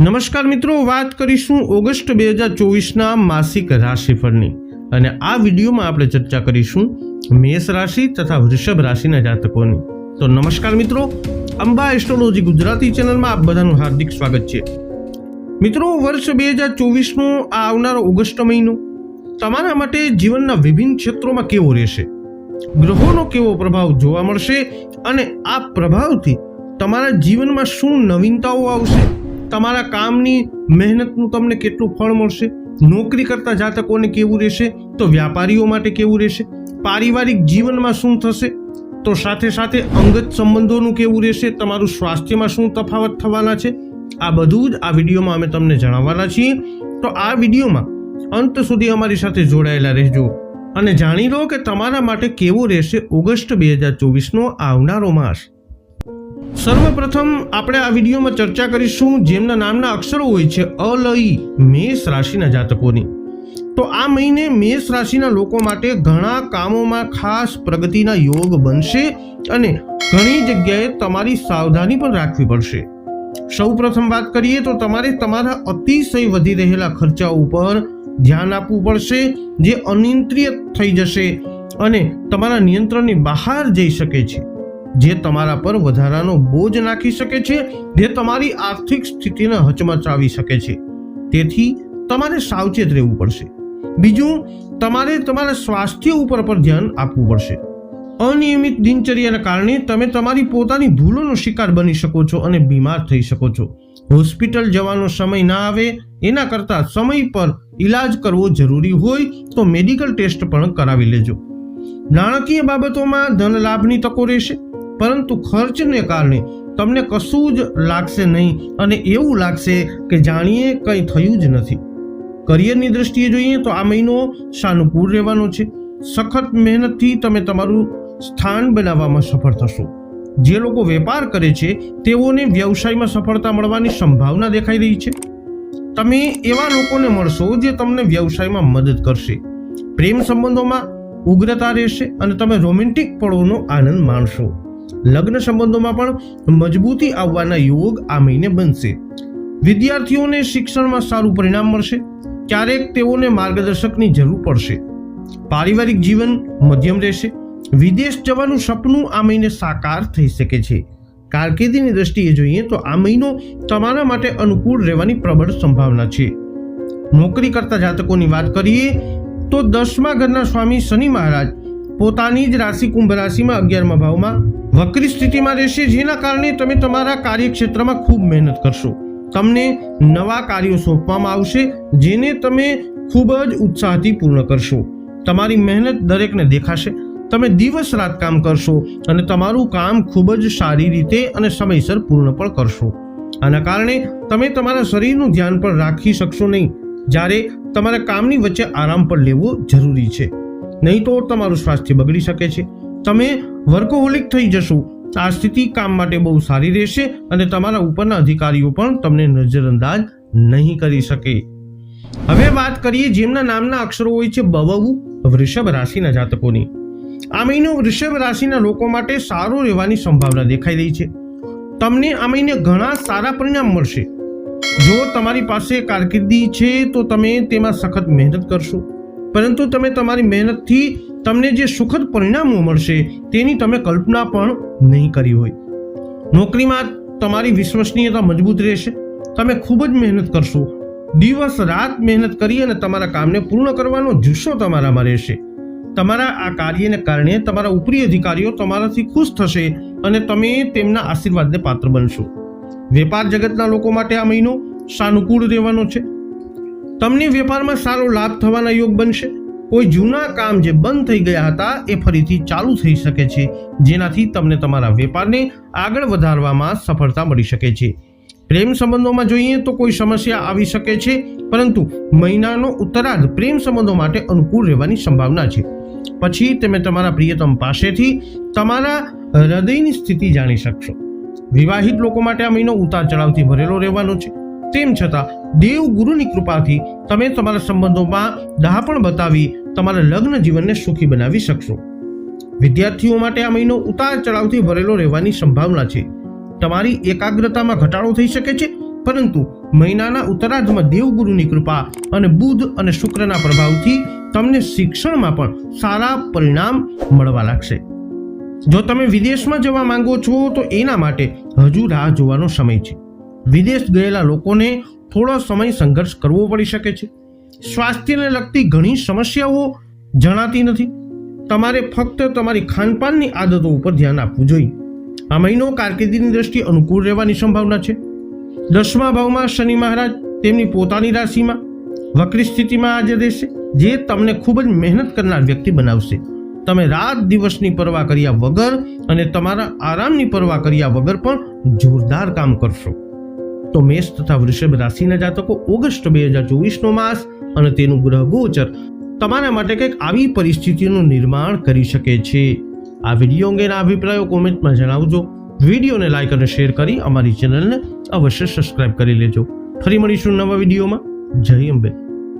નમસ્કાર મિત્રો, વાત કરીશું ઓગસ્ટ બે હજાર ચોવીસના માસિક રાશિફળની. અને આ વિડીયોમાં આપણે ચર્ચા કરીશું મેષ રાશિ તથા વૃષભ રાશિના જાતકોની. તો નમસ્કાર મિત્રો, અંબા એસ્ટ્રોલોજી ગુજરાતી ચેનલમાં આપ બધાનું હાર્દિક સ્વાગત છે. મિત્રો, વર્ષ બે હજાર ચોવીસનો આ આવનારો ઓગસ્ટ મહિનો તમારા માટે જીવનના વિભિન્ન ક્ષેત્રોમાં કેવો રહેશે? ગ્રહોનો કેવો પ્રભાવ જોવા મળશે? અને આ પ્રભાવથી તમારા જીવનમાં શું નવીનતાઓ આવશે? તમારા કામની મહેનતનું તમને કેટલું ફળ મળશે? નોકરી કરતા જાતકોને કેવું રહેશે? તો વ્યાપારીઓ માટે કેવું રહેશે? પારિવારિક જીવનમાં શું થશે? તો સાથે સાથે અંગત સંબંધોનું કેવું રહેશે? તમારું સ્વાસ્થ્યમાં શું તફાવત થવાના છે? આ બધું જ આ વિડીયોમાં અમે તમને જણાવવાના છીએ. તો આ વિડીયોમાં અંત સુધી અમારી સાથે જોડાયેલા રહેજો. અને જાણી લો કે તમારા માટે કેવો રહેશે ઓગસ્ટ બે હજાર ચોવીસનો આવનારો માસ. સર્વપ્રથમ આપણે આ વિડીયોમાં ચર્ચા કરીશું જેમના નામના અક્ષરો હોય છે અલઈ મેષ રાશિના જાતકોની. તો આ મહિને મેષ રાશિના લોકો માટે ઘણા કામોમાં ખાસ પ્રગતિના યોગ બનશે અને ઘણી જગ્યાએ તમારી સાવધાની પણ રાખવી પડશે. સૌ પ્રથમ વાત કરીએ તો તમારે તમારા અતિશય વધી રહેલા ખર્ચા ઉપર ધ્યાન આપવું પડશે, જે અનિયંત્રિત થઈ જશે અને તમારા નિયંત્રણની બહાર જઈ શકે છે. જે તમારા પર વધારાનો બોજ નાખી શકે છે, જે તમારી આર્થિક સ્થિતિને હચમચાવી શકે છે. તેથી તમારે સાવચેત રહેવું પડશે. બીજું, તમારે તમારા સ્વાસ્થ્ય ઉપર પર ધ્યાન આપવું પડશે. અનિયમિત દિનચર્યાના કારણે તમે તમારી પોતાની ભૂલોનો શિકાર બની શકો છો અને બીમાર થઈ શકો છો. હોસ્પિટલ જવાનો સમય ના આવે, એના કરતાં સમય પર ઈલાજ કરવો જરૂરી હોય તો મેડિકલ ટેસ્ટ પણ કરાવી લેજો. નાણાકીય બાબતોમાં ધન લાભની તકો રહેશે. પરંતુ ખર્ચને કારણે તમને કશું જ લાગશે નહીં અને એવું લાગશે કે જાણીએ કંઈ થયું જ નથી. કરિયરની દ્રષ્ટિએ જોઈએ તો આ મહિનો સાનુકૂળ રહેવાનો છે. સખત મહેનતથી તમે તમારું સ્થાન બનાવવામાં સફળ થશો. જે લોકો વેપાર કરે છે, તેઓને વ્યવસાયમાં સફળતા મળવાની સંભાવના દેખાઈ રહી છે. તમે એવા લોકોને મળશો જે તમને વ્યવસાયમાં મદદ કરશે. પ્રેમ સંબંધોમાં ઉગ્રતા રહેશે અને તમે રોમેન્ટિક પળોનો આનંદ માણશો. લગ્ન સંબંધોમાં પણ મજબૂતી આવવાના યોગ આ મહિને બનશે. વિદ્યાર્થીઓને શિક્ષણમાં સારું પરિણામ મળશે. ક્યારેક તેઓને માર્ગદર્શકની જરૂર પડશે. પારિવારિક જીવન મધ્યમ રહેશે. વિદેશ જવાનું સપનું આ મહિને સાકાર થઈ શકે છે. કારકિર્દીની દ્રષ્ટિએ જોઈએ તો આ મહિનો તમારા માટે અનુકૂળ રહેવાની પ્રબળ સંભાવના છે. નોકરી કરતા જાતકોની વાત કરીએ તો દસમા ઘરના સ્વામી શનિ મહારાજ પોતાની જ રાશિ કુંભ રાશિમાં અગિયારમા ભાવમાં. વક્રી સ્થિતિમાં રહેશે, જેના કારણે તમે તમારા કાર્યક્ષેત્રમાં ખૂબ મહેનત કરશો. તમને નવા કાર્યો સોંપવામાં આવશે, જેને તમે ખૂબ જ ઉત્સાહથી પૂર્ણ કરશો. તમારી મહેનત દરેકને દેખાશે. તમે દિવસ રાત કામ કરશો અને તમારું કામ ખૂબ જ સારી રીતે અને સમયસર પૂર્ણ પણ કરશો. આના કારણે તમે તમારા શરીરનું ધ્યાન પણ રાખી શકશો નહીં. જ્યારે તમારા કામની વચ્ચે આરામ પણ લેવો જરૂરી છે. નહીં તો તમારું સ્વાસ્થ્ય બગડી શકે છે. તમે વર્કોહોલિક થઈ જશો. આ સ્થિતિ કામ માટે બહુ સારી રહેશે અને તમારા ઉપરના અધિકારીઓ પણ તમને નજરઅંદાજ નહીં કરી શકે. હવે વાત કરીએ જેમના નામના અક્ષરો હોય છે બવવું વૃષભ રાશિના જાતકોની. આ મહિનો વૃષભ રાશિના લોકો માટે સારો રહેવાની સંભાવના દેખાઈ રહી છે. તમને આ મહિને ઘણા સારા પરિણામ મળશે. જો તમારી પાસે કારકિર્દી છે તો તમે તેમાં સખત મહેનત કરશો. પરંતુ તમે તમારી મહેનતથી તમને જે સુખદ પરિણામો મળશે, તેની તમે કલ્પના પણ નહીં કરી હોય. નોકરીમાં તમારી વિશ્વસનીયતા મજબૂત રહેશે. તમે ખૂબ જ મહેનત કરશો. દિવસ રાત મહેનત કરી અને તમારા કામને પૂર્ણ કરવાનો જુસ્સો તમારામાં રહેશે. તમારા આ કાર્યને કારણે તમારા ઉપરી અધિકારીઓ તમારાથી ખુશ થશે અને તમે તેમના આશીર્વાદને પાત્ર બનશો. વેપાર જગતના લોકો માટે આ મહિનો સાનુકૂળ રહેવાનો છે. તમને વેપારમાં સારો લાભ થવાના યોગ બનશે? કોઈ જૂના કામ જે બંધ થઈ ગયા હતા, એ ફરીથી ચાલુ થઈ શકે છે, જેનાથી તમને તમારા વેપારને આગળ વધારવામાં સફળતા મળી શકે છે. પ્રેમ સંબંધોમાં જોઈએ તો કોઈ સમસ્યા આવી શકે છે, પરંતુ મહિનાનો ઉત્તરાર્ધ પ્રેમ સંબંધો માટે અનુકૂળ રહેવાની સંભાવના છે. પછી તમે તમારા પ્રિયતમ પાસેથી તમારા હૃદયની સ્થિતિ જાણી શકશો. વિવાહિત લોકો માટે આ મહિનો ઉતાર ચઢાવથી ભરેલો રહેવાનો છે. તેમ છતાં દેવ ગુરુની કૃપાથી તમે તમારા સંબંધોમાં ડહાપણ બતાવી તમારા લગ્ન જીવનને સુખી બનાવી શકશો. વિદ્યાર્થીઓ માટે આ મહિનો ઉતાર ચઢાવથી ભરેલો રહેવાની સંભાવના છે. તમારી એકાગ્રતામાં ઘટાડો થઈ શકે છે, પરંતુ મહિનાના ઉત્તરાર્ધમાં દેવગુરુની કૃપા અને બુધ અને શુક્રના પ્રભાવથી તમને શિક્ષણમાં પણ સારા પરિણામ મળવા લાગશે. જો તમે વિદેશમાં જવા માંગો છો તો એના માટે હજુ રાહ જોવાનો સમય છે. વિદેશ ગયેલા લોકોને થોડો સમય સંઘર્ષ કરવો પડી શકે છે. સ્વાસ્થ્યને લગતી ઘણી સમસ્યાઓ જણાતી નથી. તમારે ફક્ત તમારી ખાનપાનની આદતો ઉપર ધ્યાન આપવું જોઈએ. આ મહિનો કારકિર્દીની દ્રષ્ટિએ અનુકૂળ રહેવાની સંભાવના છે. દસમા ભાવમાં શનિ મહારાજ તેમની પોતાની રાશિમાં વક્રી સ્થિતિમાં આજે રહેશે, જે તમને ખૂબ જ મહેનત કરનાર વ્યક્તિ બનાવશે. તમે રાત દિવસની પરવા કર્યા વગર અને તમારા આરામની પરવા કર્યા વગર પણ જોરદાર કામ કરશો. તો મેષ તથા વૃષભ રાશિના જાતકો ઓગસ્ટ બે હજાર ચોવીસનો માસ અને તેનું ગ્રહ ગોચર તમારા માટે કંઈક આવી પરિસ્થિતિનું નિર્માણ કરી શકે છે. આ વીડિયો અંગેના અભિપ્રાયો કોમેન્ટમાં જણાવજો. વિડીયોને લાઇક અને શેર કરી અમારી ચેનલને અવશ્ય સબસ્ક્રાઇબ કરી લેજો. ફરી મળીશું નવા વિડીયોમાં. જય અંબે.